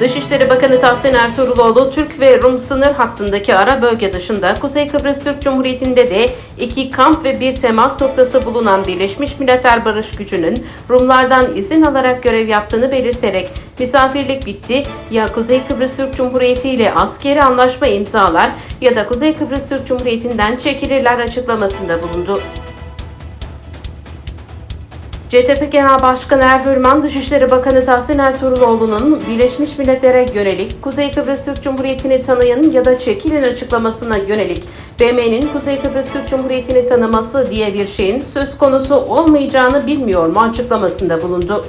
Dışişleri Bakanı Tahsin Ertuğruloğlu, Türk ve Rum sınır hattındaki ara bölge dışında Kuzey Kıbrıs Türk Cumhuriyeti'nde de iki kamp ve bir temas noktası bulunan Birleşmiş Milletler Barış Gücü'nün Rumlardan izin alarak görev yaptığını belirterek misafirlik bitti ya Kuzey Kıbrıs Türk Cumhuriyeti ile askeri anlaşma imzalar ya da Kuzey Kıbrıs Türk Cumhuriyeti'nden çekilirler açıklamasında bulundu. CTP Genel Başkanı Erhürman, Dışişleri Bakanı Tahsin Ertuğruloğlu'nun Birleşmiş Milletler'e yönelik Kuzey Kıbrıs Türk Cumhuriyeti'ni tanıyın ya da çekilin açıklamasına yönelik BM'nin Kuzey Kıbrıs Türk Cumhuriyeti'ni tanıması diye bir şeyin söz konusu olmayacağını bilmiyor mu açıklamasında bulundu.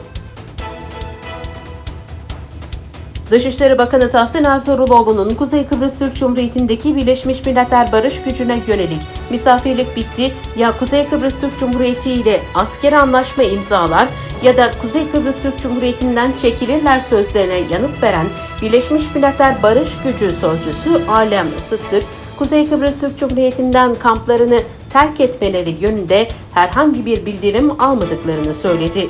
Dışişleri Bakanı Tahsin Ertuğruloğlu'nun Kuzey Kıbrıs Türk Cumhuriyeti'ndeki Birleşmiş Milletler Barış Gücü'ne yönelik misafirlik bitti ya Kuzey Kıbrıs Türk Cumhuriyeti ile askeri anlaşma imzalar ya da Kuzey Kıbrıs Türk Cumhuriyeti'nden çekilirler sözlerine yanıt veren Birleşmiş Milletler Barış Gücü sözcüsü Alem Sıddık, Kuzey Kıbrıs Türk Cumhuriyeti'nden kamplarını terk etmeleri yönünde herhangi bir bildirim almadıklarını söyledi.